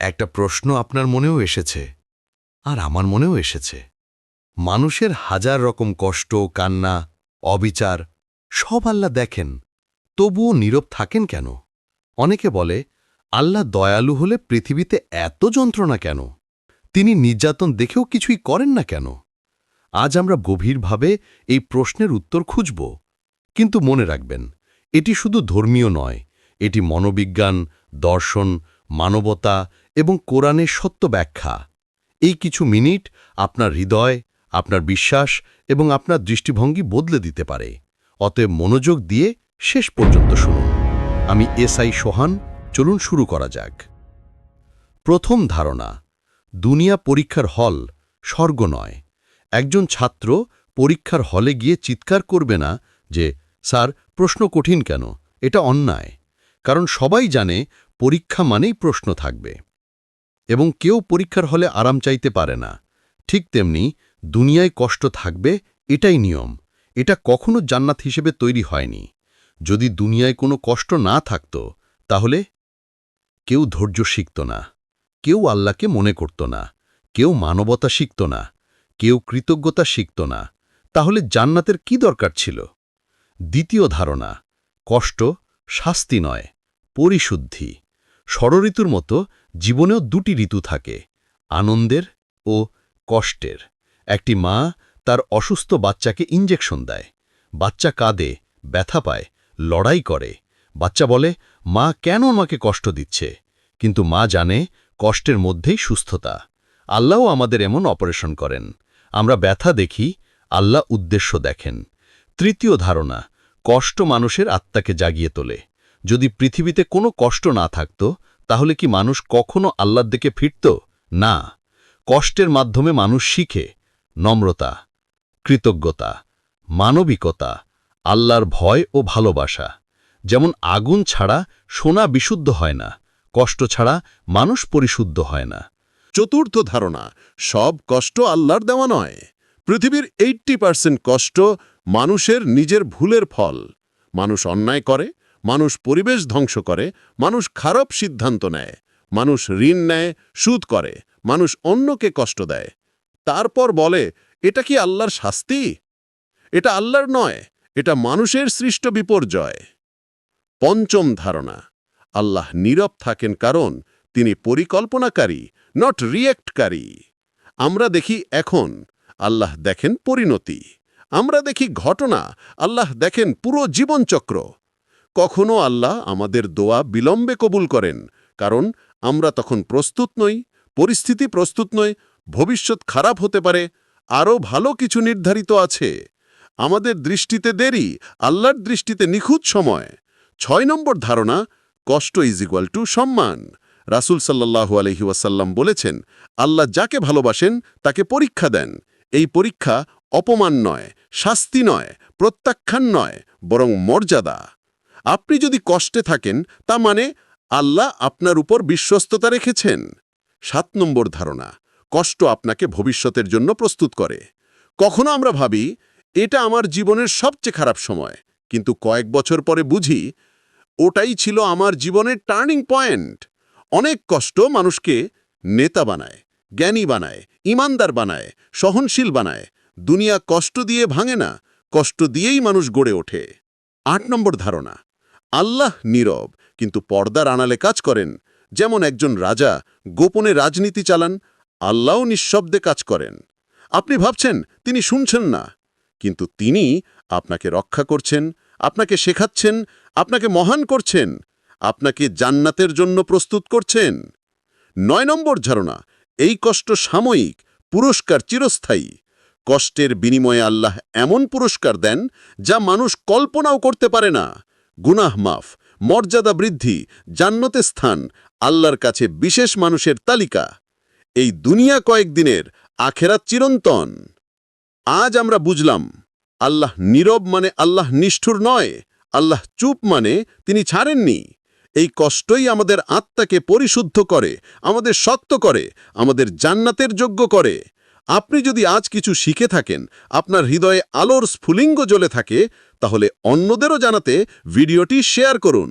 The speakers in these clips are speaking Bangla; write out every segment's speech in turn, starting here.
একটা প্রশ্ন আপনার মনেও এসেছে, আর আমার মনেও এসেছে। মানুষের হাজার রকম কষ্ট, কান্না, অবিচার, সব আল্লাহ দেখেন, তবুও নীরব থাকেন কেন? অনেকে বলে, আল্লাহ দয়ালু হলে পৃথিবীতে এত যন্ত্রণা কেন? তিনি নির্যাতন দেখেও কিছুই করেন না কেন? আজ আমরা গভীরভাবে এই প্রশ্নের উত্তর খুঁজব। কিন্তু মনে রাখবেন, এটি শুধু ধর্মীয় নয়, এটি মনোবিজ্ঞান, দর্শন মানবতা এবং কোরআনের সত্য ব্যাখ্যা। এই কিছু মিনিট আপনার হৃদয়, আপনার বিশ্বাস এবং আপনার দৃষ্টিভঙ্গি বদলে দিতে পারে। অতএব মনোযোগ দিয়ে শেষ পর্যন্ত শুনুন। আমি এসআই সোহান, চলুন শুরু করা যাক। প্রথম ধারণা, দুনিয়া পরীক্ষার হল স্বর্গ নয়। একজন ছাত্র পরীক্ষার হলে গিয়ে চিৎকার করবে না যে, স্যার, প্রশ্ন কঠিন কেন? এটা অন্যায়। কারণ সবাই জানে পরীক্ষা মানেই প্রশ্ন থাকবে। এবং কেউ পরীক্ষার হলে আরাম চাইতে পারে না। ঠিক তেমনি দুনিয়ায় কষ্ট থাকবে, এটাই নিয়ম। এটা কখনো জান্নাত হিসেবে তৈরি হয়নি। যদি দুনিয়ায় কোনো কষ্ট না থাকত, তাহলে কেউ ধৈর্য শিখত না। কেউ আল্লাহকে মনে করত না। কেউ মানবতা শিখত না। কেউ কৃতজ্ঞতা শিখত না। তাহলে জান্নাতের কি দরকার ছিল? দ্বিতীয় ধারণা, কষ্ট শাস্তি নয়, পরিশুদ্ধি। ষড়ঋতুর মতো জীবনেও দুটি ঋতু থাকে, আনন্দের ও কষ্টের। একটি মা তার অসুস্থ বাচ্চাকে ইঞ্জেকশন দেয়। বাচ্চা কাঁদে, ব্যথা পায়, লড়াই করে। বাচ্চা বলে, মা কেন আমাকে কষ্ট দিচ্ছে? কিন্তু মা জানে কষ্টের মধ্যেই সুস্থতা। আল্লাহও আমাদের এমন অপারেশন করেন। আমরা ব্যথা দেখি, আল্লাহ উদ্দেশ্য দেখেন। তৃতীয় ধারণা, কষ্ট মানুষের আত্মাকে জাগিয়ে তোলে। যদি পৃথিবীতে কোনো কষ্ট না থাকত, তাহলে কি মানুষ কখনো আল্লাহর দিকে ফিরত? না। কষ্টের মাধ্যমে মানুষ শিখে। নম্রতা, কৃতজ্ঞতা, মানবিকতা, আল্লাহর ভয় ও ভালোবাসা। যেমন আগুন ছাড়া সোনা বিশুদ্ধ হয় না, কষ্ট ছাড়া মানুষ পরিশুদ্ধ হয় না। চতুর্থ ধারণা, সব কষ্ট আল্লাহর দেওয়া নয়। পৃথিবীর এইট্টি পার্সেন্ট কষ্ট মানুষের নিজের ভুলের ফল। মানুষ অন্যায় করে মানুষ পরিবেশ ধ্বংস করে, মানুষ খারাপ সিদ্ধান্ত নেয়, মানুষ ঋণ নেয়, সুদ করে, মানুষ অন্যকে কষ্ট দেয়। তারপর বলে, এটা কি আল্লাহর শাস্তি? এটা আল্লাহর নয়, এটা মানুষের সৃষ্ট বিপর্যয়। পঞ্চম ধারণা, আল্লাহ নীরব থাকেন কারণ তিনি পরিকল্পনাকারী নট রিয়েক্টকারী আমরা দেখি এখন, আল্লাহ দেখেন পরিণতি। আমরা দেখি ঘটনা, আল্লাহ দেখেন পুরো জীবনচক্র। কখনো আল্লাহ আমাদের দোয়া বিলম্বে কবুল করেন, কারণ আমরা তখন প্রস্তুত নই, পরিস্থিতি প্রস্তুত নয় ভবিষ্যৎ খারাপ হতে পারে, আরও ভালো কিছু নির্ধারিত আছে। আমাদের দৃষ্টিতে দেরি, আল্লাহর দৃষ্টিতে নিখুঁত সময়। ছয় নম্বর ধারণা, কষ্ট ইজ ইকুয়াল টু সম্মান। রাসুল সাল্লাহু আলহি ওয়াসাল্লাম বলেছেন, আল্লাহ যাকে ভালোবাসেন, তাকে পরীক্ষা দেন। এই পরীক্ষা অপমান নয়, শাস্তি নয়, প্রত্যাখ্যান নয়, বরং মর্যাদা। আপনি যদি কষ্টে থাকেন, তা মানে আল্লাহ আপনার উপর বিশ্বস্ততা রেখেছেন। সাত নম্বর ধারণা, কষ্ট আপনাকে ভবিষ্যতের জন্য প্রস্তুত করে। কখনো আমরা ভাবি, এটা আমার জীবনের সবচেয়ে খারাপ সময়, কিন্তু কয়েক বছর পরে বুঝি, ওটাই ছিল আমার জীবনের টার্নিং পয়েন্ট। অনেক কষ্ট মানুষকে নেতা বানায়, জ্ঞানী বানায়, ইমানদার বানায়, সহনশীল বানায়। দুনিয়া কষ্ট দিয়ে ভাঙে না, কষ্ট দিয়েই মানুষ গড়ে ওঠে। আট নম্বর ধারণা আল্লাহ নীরব, কিন্তু পর্দার আনালে কাজ করেন। যেমন একজন রাজা গোপনে রাজনীতি চালান, আল্লাহও নিঃশব্দে কাজ করেন। আপনি ভাবছেন, তিনি শুনছেন না। কিন্তু তিনি আপনাকে রক্ষা করছেন, আপনাকে শেখাচ্ছেন, আপনাকে মহান করছেন, আপনাকে জান্নাতের জন্য প্রস্তুত করছেন। নয় নম্বর ধারণা, এই কষ্ট সাময়িক, পুরস্কার চিরস্থায়ী। কষ্টের বিনিময়ে আল্লাহ এমন পুরস্কার দেন, যা মানুষ কল্পনাও করতে পারে না। গুনাহ মাফ, মর্যাদা বৃদ্ধি, জান্নতে স্থান, আল্লাহর কাছে বিশেষ মানুষের তালিকা। এই দুনিয়া কয়েকদিনের, আখেরাত চিরন্তন। আজ আমরা বুঝলাম, আল্লাহ নীরব মানে আল্লাহ নিষ্ঠুর নয়, আল্লাহ চুপ মানে তিনি ছাড়েননি। এই কষ্টই আমাদের আত্মাকে পরিশুদ্ধ করে, আমাদের শক্ত করে, আমাদের জান্নাতের যোগ্য করে। আপনি যদি আজ কিছু শিখে থাকেন, আপনার হৃদয়ে আলোর স্ফুলিঙ্গ জ্বলে থাকে, তাহলে অন্যদেরও জানাতে ভিডিওটি শেয়ার করুন।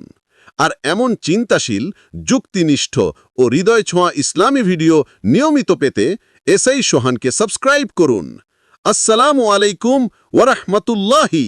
আর এমন চিন্তাশীল, যুক্তিনিষ্ঠ ও হৃদয় ছোঁয়া ইসলামী ভিডিও নিয়মিত পেতে এসআই সোহানকে সাবস্ক্রাইব করুন। আসসালামু আলাইকুম ওরহমতুল্লাহি